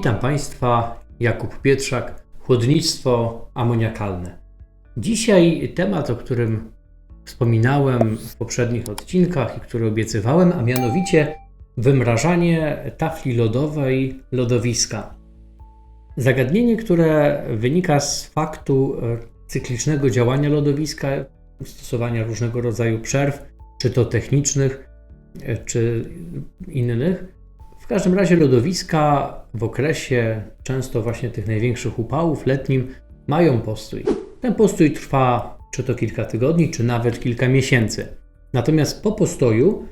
Witam Państwa, Jakub Pietrzak, chłodnictwo amoniakalne. Dzisiaj temat, o którym wspominałem w poprzednich odcinkach i który obiecywałem, a mianowicie wymrażanie tafli lodowej lodowiska. Zagadnienie, które wynika z faktu cyklicznego działania lodowiska, stosowania różnego rodzaju przerw, czy to technicznych, czy innych. Każdym razie lodowiska w okresie często właśnie tych największych upałów letnim mają postój. Ten postój trwa czy to kilka tygodni, czy nawet kilka miesięcy. Natomiast po postoju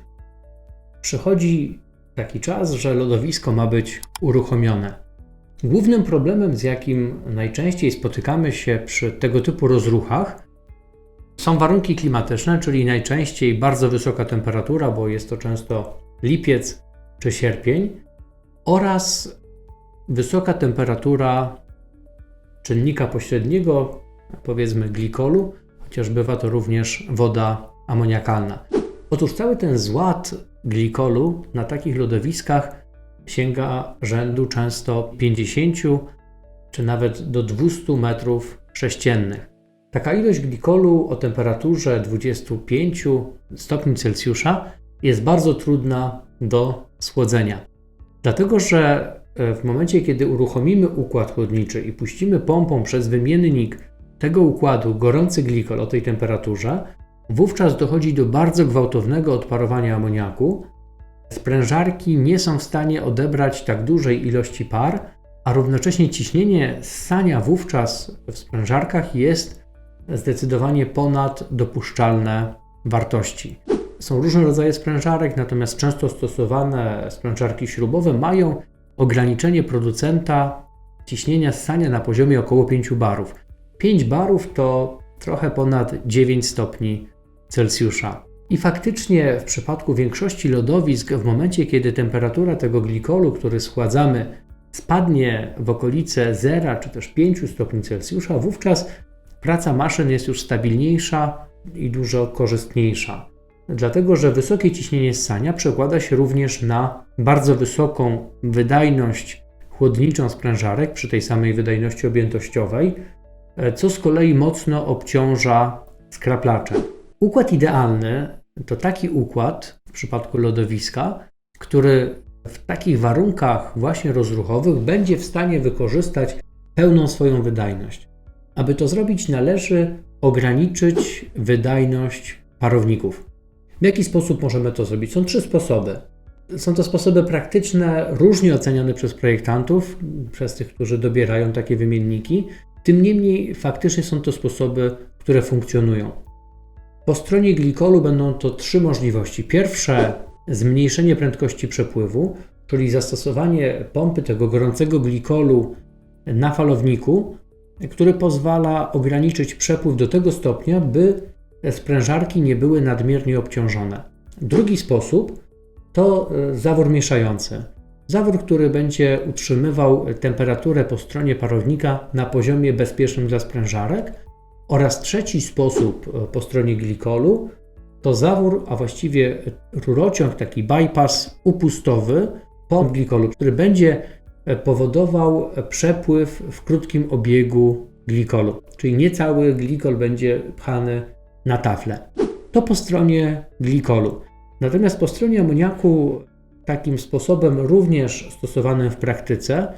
przychodzi taki czas, że lodowisko ma być uruchomione. Głównym problemem, z jakim najczęściej spotykamy się przy tego typu rozruchach, są warunki klimatyczne, czyli najczęściej bardzo wysoka temperatura, bo jest to często lipiec czy sierpień, oraz wysoka temperatura czynnika pośredniego, powiedzmy glikolu, chociaż bywa to również woda amoniakalna. Otóż cały ten zład glikolu na takich lodowiskach sięga rzędu często 50 czy nawet do 200 metrów sześciennych. Taka ilość glikolu o temperaturze 25 stopni Celsjusza jest bardzo trudna do schłodzenia. Dlatego, że e, w momencie, kiedy uruchomimy układ chłodniczy i puścimy pompą przez wymiennik tego układu gorący glikol o tej temperaturze, wówczas dochodzi do bardzo gwałtownego odparowania amoniaku, Sprężarki nie są w stanie odebrać tak dużej ilości par, a równocześnie ciśnienie ssania wówczas w sprężarkach jest zdecydowanie ponad dopuszczalne wartości. Są różne rodzaje sprężarek, natomiast często stosowane sprężarki śrubowe mają ograniczenie producenta ciśnienia ssania na poziomie około 5 barów. 5 barów to trochę ponad 9 stopni Celsjusza. I faktycznie w przypadku większości lodowisk, w momencie kiedy temperatura tego glikolu, który schładzamy, spadnie w okolice 0 czy też 5 stopni Celsjusza, wówczas praca maszyn jest już stabilniejsza i dużo korzystniejsza. Dlatego, że wysokie ciśnienie ssania przekłada się również na bardzo wysoką wydajność chłodniczą sprężarek przy tej samej wydajności objętościowej, co z kolei mocno obciąża skraplacze. Układ idealny to taki układ w przypadku lodowiska, który w takich warunkach właśnie rozruchowych będzie w stanie wykorzystać pełną swoją wydajność. Aby to zrobić, należy ograniczyć wydajność parowników. W jaki sposób możemy to zrobić? Są trzy sposoby. Są to sposoby praktyczne, różnie oceniane przez projektantów, przez tych, którzy dobierają takie wymienniki. Tym niemniej faktycznie są to sposoby, które funkcjonują. Po stronie glikolu będą to trzy możliwości. Pierwsze, zmniejszenie prędkości przepływu, czyli zastosowanie pompy tego gorącego glikolu na falowniku, który pozwala ograniczyć przepływ do tego stopnia, by sprężarki nie były nadmiernie obciążone. Drugi sposób to e, zawór mieszający. Zawór, który będzie utrzymywał temperaturę po stronie parownika na poziomie bezpiecznym dla sprężarek, oraz trzeci sposób e, po stronie glikolu to zawór, a właściwie rurociąg, taki bypass upustowy po glikolu, który będzie e, powodował przepływ w krótkim obiegu glikolu. Czyli nie cały glikol będzie pchany na taflę. To po stronie glikolu. Natomiast po stronie amoniaku takim sposobem również stosowanym w praktyce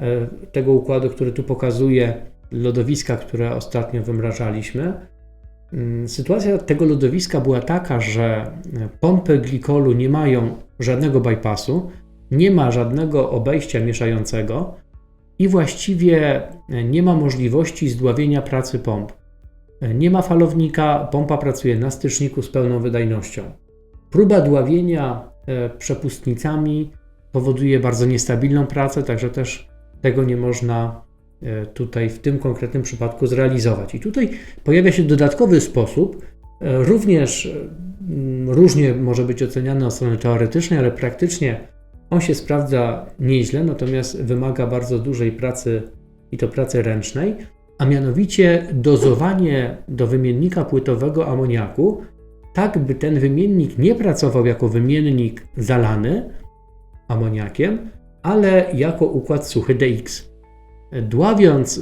e, tego układu, który tu pokazuję, lodowiska, które ostatnio wymrażaliśmy, mm, sytuacja tego lodowiska była taka, że pompy glikolu nie mają żadnego bypassu, nie ma żadnego obejścia mieszającego i właściwie nie ma możliwości zdławienia pracy pomp. Nie ma falownika, pompa pracuje na styczniku z pełną wydajnością. Próba dławienia e, przepustnicami powoduje bardzo niestabilną pracę, także też tego nie można E, tutaj w tym konkretnym przypadku zrealizować. I tutaj pojawia się dodatkowy sposób, e, również różnie może być oceniany od strony teoretycznej, ale praktycznie on się sprawdza nieźle, natomiast wymaga bardzo dużej pracy i to pracy ręcznej, a mianowicie dozowanie do wymiennika płytowego amoniaku, tak by ten wymiennik nie pracował jako wymiennik zalany amoniakiem, ale jako układ suchy DX. Dławiąc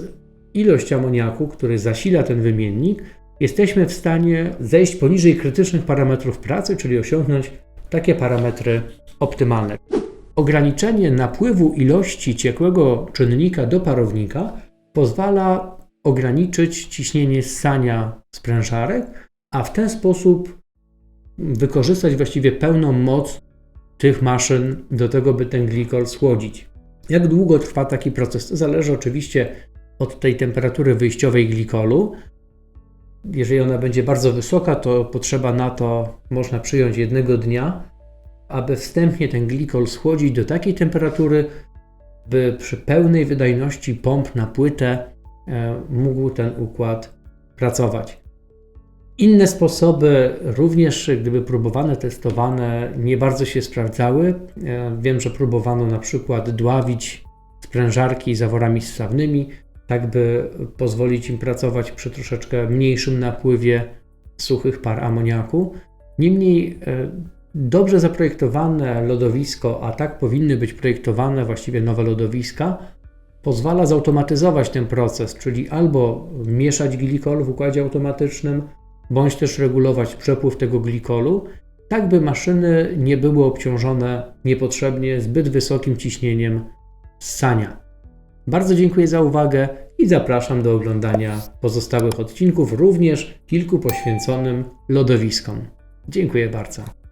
ilość amoniaku, który zasila ten wymiennik, jesteśmy w stanie zejść poniżej krytycznych parametrów pracy, czyli osiągnąć takie parametry optymalne. Ograniczenie napływu ilości ciekłego czynnika do parownika pozwala ograniczyć ciśnienie ssania sprężarek, a w ten sposób wykorzystać właściwie pełną moc tych maszyn do tego, by ten glikol schłodzić. Jak długo trwa taki proces? To zależy oczywiście od tej temperatury wyjściowej glikolu. Jeżeli ona będzie bardzo wysoka, to potrzeba na to, można przyjąć jednego dnia, aby wstępnie ten glikol schłodzić do takiej temperatury, by przy pełnej wydajności pomp na płytę mógł ten układ pracować. Inne sposoby, również gdyby próbowane, testowane, nie bardzo się sprawdzały. E, Wiem, że próbowano na przykład dławić sprężarki zaworami ssawnymi, tak by pozwolić im pracować przy troszeczkę mniejszym napływie suchych par amoniaku. Niemniej e, dobrze zaprojektowane lodowisko, a tak powinny być projektowane właściwie nowe lodowiska, pozwala zautomatyzować ten proces, czyli albo mieszać glikol w układzie automatycznym, bądź też regulować przepływ tego glikolu, tak by maszyny nie były obciążone niepotrzebnie zbyt wysokim ciśnieniem ssania. Bardzo dziękuję za uwagę i zapraszam do oglądania pozostałych odcinków, również kilku poświęconym lodowiskom. Dziękuję bardzo.